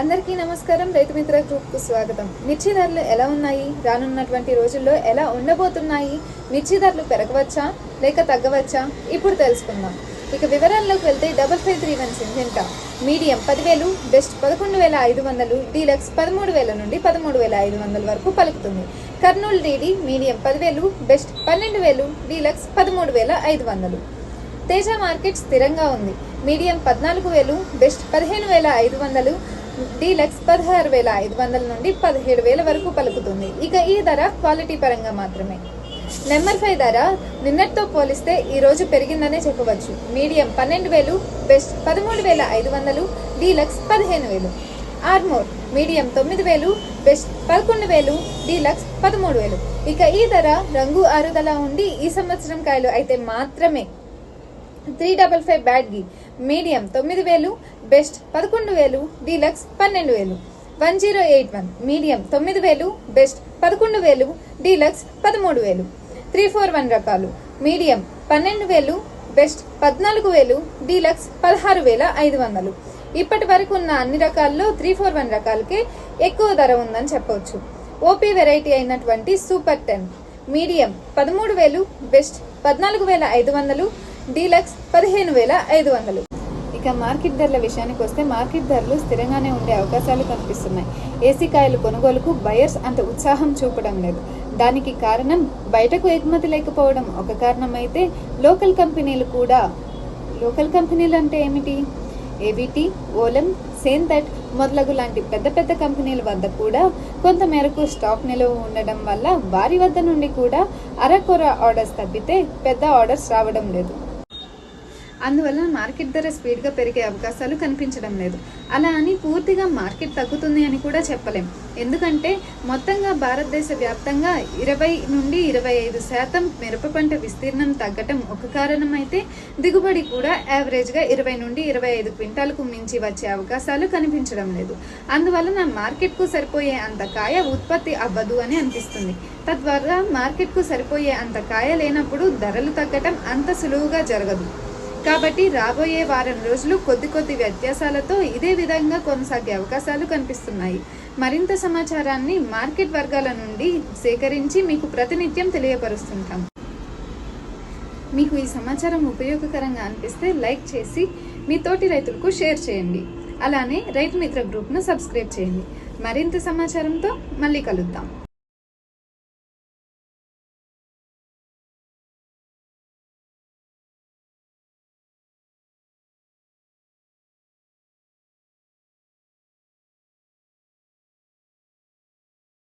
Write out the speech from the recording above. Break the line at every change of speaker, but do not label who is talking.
అందరికీ నమస్కారం. రైతు మిత్ర గ్రూప్కు స్వాగతం. మిర్చి ధరలు ఎలా ఉన్నాయి? రానున్నటువంటి రోజుల్లో ఎలా ఉండబోతున్నాయి? మిర్చి ధరలు పెరగవచ్చా? లేక తగ్గవచ్చా? ఇప్పుడు తెలుసుకుందాం. ఇక వివరాల్లోకి వెళ్తే double five three one Syngenta. Medium పదివేలు బెస్ట్ పదకొండు వేల ఐదు వందలు డీలక్స్ పదమూడు వేల నుండి పదమూడు వేల ఐదు వందల వరకు పలుకుతుంది. కర్నూలు డీడీ మీడియం పదివేలు బెస్ట్ పన్నెండు వేలు డీలక్స్ పదమూడు వేల ఐదు వందలు. తేజ మార్కెట్ స్థిరంగా ఉంది. మీడియం పద్నాలుగు వేలు బెస్ట్ పదిహేను వేల ఐదు వందలు డీలక్స్ పదహారు వేల ఐదు వందల నుండి పదిహేడు వేల వరకు పలుకుతుంది. ఇక ఈ ధర క్వాలిటీ పరంగా మాత్రమే. నెంబర్ ఫైవ్ ధర నిన్నటితో పోలిస్తే ఈ రోజు పెరిగిందనే చెప్పవచ్చు. మీడియం పన్నెండు వేలు బెస్ట్ పదమూడు వేల ఐదు వందలు డీలక్స్ పదిహేను వేలు. ఆర్మోర్ మీడియం తొమ్మిది వేలు బెస్ట్ పదకొండు వేలు డీలక్స్ పదమూడు వేలు. ఇక ఈ ధర రంగు ఆరుదల ఉండి ఈ సంవత్సరం కాయలు అయితే మాత్రమే. Three double five Byadgi. Medium తొమ్మిది వేలు బెస్ట్ పదకొండు వేలు డీలక్స్ పన్నెండు వేలు. One zero eight one medium తొమ్మిది వేలు బెస్ట్ పదకొండు వేలు డీలక్స్ పదమూడు వేలు. త్రీ ఫోర్ వన్ రకాలు. మీడియం పన్నెండు వేలు బెస్ట్ పద్నాలుగు వేలు డీలక్స్ పదహారు వేల ఐదు వందలు. ఇప్పటి వరకు ఉన్న అన్ని రకాల్లో త్రీ ఫోర్ వన్ రకాలకే ఎక్కువ ధర ఉందని చెప్పవచ్చు ఓపీ వెరైటీ అయినటువంటి సూపర్ టెన్. మీడియం పదమూడు వేలు బెస్ట్ పద్నాలుగు వేల ఐదు వందలు డీలక్స్ పదిహేను వేల ఐదు వందలు. ఇక మార్కెట్ ధరల విషయానికి వస్తే మార్కెట్ ధరలు స్థిరంగానే ఉండే అవకాశాలు కనిపిస్తున్నాయి. ఏసీ కాయలు కొనుగోలుకు బయర్స్ అంత ఉత్సాహం చూపడం లేదు. దానికి కారణం బయటకు ఎగుమతి లేకపోవడం. ఒక కారణం అయితే లోకల్ కంపెనీలు కూడా. లోకల్ కంపెనీలు అంటే ఏమిటి? ఏబిటి ఓలం సేంతట్ మొదలగు లాంటి పెద్ద పెద్ద కంపెనీల వద్ద కూడా కొంత మేరకు స్టాక్ నిలువ ఉండడం వల్ల వారి వద్ద నుండి కూడా అరకొర ఆర్డర్స్ తప్పితే పెద్ద ఆర్డర్స్ రావడం లేదు. అందువల్ల మార్కెట్ ధర స్పీడ్గా పెరిగే అవకాశాలు కనిపించడం లేదు. అలా అని పూర్తిగా మార్కెట్ తగ్గుతుంది అని కూడా చెప్పలేం. ఎందుకంటే మొత్తంగా భారతదేశ వ్యాప్తంగా ఇరవై నుండి ఇరవై ఐదు శాతం మిరప పంట విస్తీర్ణం తగ్గటం ఒక కారణం అయితే దిగుబడి కూడా యావరేజ్గా ఇరవై నుండి ఇరవై ఐదు క్వింటాలకు మించి వచ్చే అవకాశాలు కనిపించడం లేదు. అందువలన మార్కెట్కు సరిపోయే అంత కాయ ఉత్పత్తి అవ్వదు అని అనిపిస్తుంది. తద్వారా మార్కెట్కు సరిపోయే అంత కాయ లేనప్పుడు ధరలు తగ్గటం అంత సులువుగా జరగదు. కాబట్టి రాబోయే వారం రోజులు కొద్ది కొద్ది వ్యత్యాసాలతో ఇదే విధంగా కొనసాగే అవకాశాలు కనిపిస్తున్నాయి. మరింత సమాచారాన్ని మార్కెట్ వర్గాల నుండి సేకరించి మీకు ప్రతినిత్యం తెలియపరుస్తుంటాం. మీకు ఈ సమాచారం ఉపయోగకరంగా అనిపిస్తే లైక్ చేసి మీ తోటి రైతులకు షేర్ చేయండి. అలానే రైతు మిత్ర గ్రూప్ను సబ్స్క్రైబ్ చేయండి. మరింత సమాచారంతో మళ్ళీ కలుద్దాం.